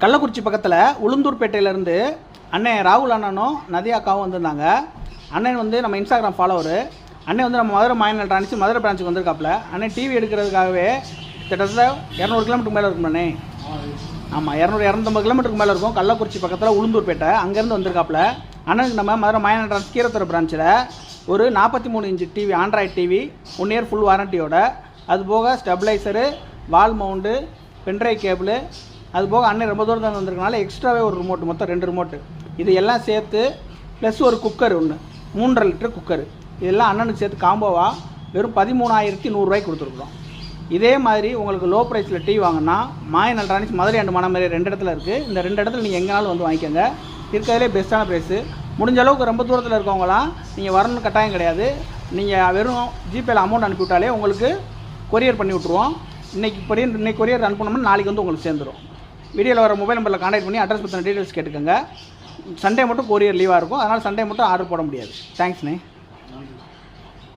கள்ளக்குறிச்சி பக்கத்தில் உளுந்தூர்பேட்டையிலேருந்து அண்ணன் ராகுல் அண்ணனும் நதியாக்காவும் வந்திருந்தாங்க. அண்ணன் வந்து நம்ம இன்ஸ்டாகிராம் ஃபாலோவர் அண்ணன் வந்து நம்ம மதுரை மாநில எலக்ட்ரானிக்ஸ் மதுரை பிரான்ச்சுக்கு வந்திருக்காப்புல. அண்ணன் டிவி எடுக்கிறதுக்காகவே கிட்டத்தட்ட இரநூறு கிலோமீட்டருக்கு மேலே இருக்கும் அண்ணே. ஆமாம் இரநூறு இரநூத்தம்பது கிலோமீட்டருக்கு மேலே இருக்கும் கள்ளக்குறிச்சி பக்கத்தில் உளுந்தூர்பேட்டை. அங்கேருந்து வந்திருக்காப்புல. அண்ணனுக்கு நம்ம மதுரை மாநில எலக்ட்ரானிக்ஸ் கீரத்துறை பிரான்ச்சில் ஒரு நாற்பத்தி மூணு inch TV android TV one year full வாரண்டியோட அது போக stabiliser wall mount pendrive cable அது போக அண்ணன் ரொம்ப தூரத்தில் வந்திருக்கனால எக்ஸ்ட்ராவே ஒரு ரிமோட் மொத்தம் ரெண்டு ரிமோட்டு இது எல்லாம் சேர்த்து ப்ளஸ் ஒரு குக்கர் ஒன்று மூன்றரை லிட்டர் குக்கர் இதெல்லாம் அண்ணனுக்கு சேர்த்து காம்போவாக வெறும் பதிமூணாயிரத்தி நூறுரூவாய்க்கு கொடுத்துருக்குறோம். இதே மாதிரி உங்களுக்கு லோ ப்ரைஸில் டிவி வாங்கினா மாயன் எலக்ட்ரானிக்ஸ் மதுரை அண்டு மணமேரி ரெண்டு இடத்துல இருக்குது இந்த ரெண்டு இடத்துல நீங்கள் எங்கேனாலும் வந்து வாங்கிக்கோங்க. இருக்கிறதுலே பெஸ்ட்டான ப்ரைஸு முடிஞ்ச அளவுக்கு ரொம்ப தூரத்தில் இருக்கவங்களாம் நீங்கள் வரணும்னு கட்டாயம் கிடையாது. நீங்கள் வெறும் ஜிபேயில் அமௌண்ட் அனுப்பிவிட்டாலே உங்களுக்கு கொரியர் பண்ணி விட்ருவோம் இன்றைக்கி கொரியர் இன்னைக்கு கொரியர் பண்ணோம்னா நாளைக்கு வந்து உங்களுக்கு சேர்ந்துடும் வீடியோவில் வர மொபைல் நம்பரில் காண்டாக்ட் பண்ணி அட்ரஸ் பற்றின டீட்டெயில்ஸ் கேட்டுக்கோங்க. சண்டே மட்டும் கொரியர் லீவாக இருக்கும். அதனால் சண்டே மட்டும் ஆர்டர் போட முடியாது. தேங்க்ஸ்ண்ணே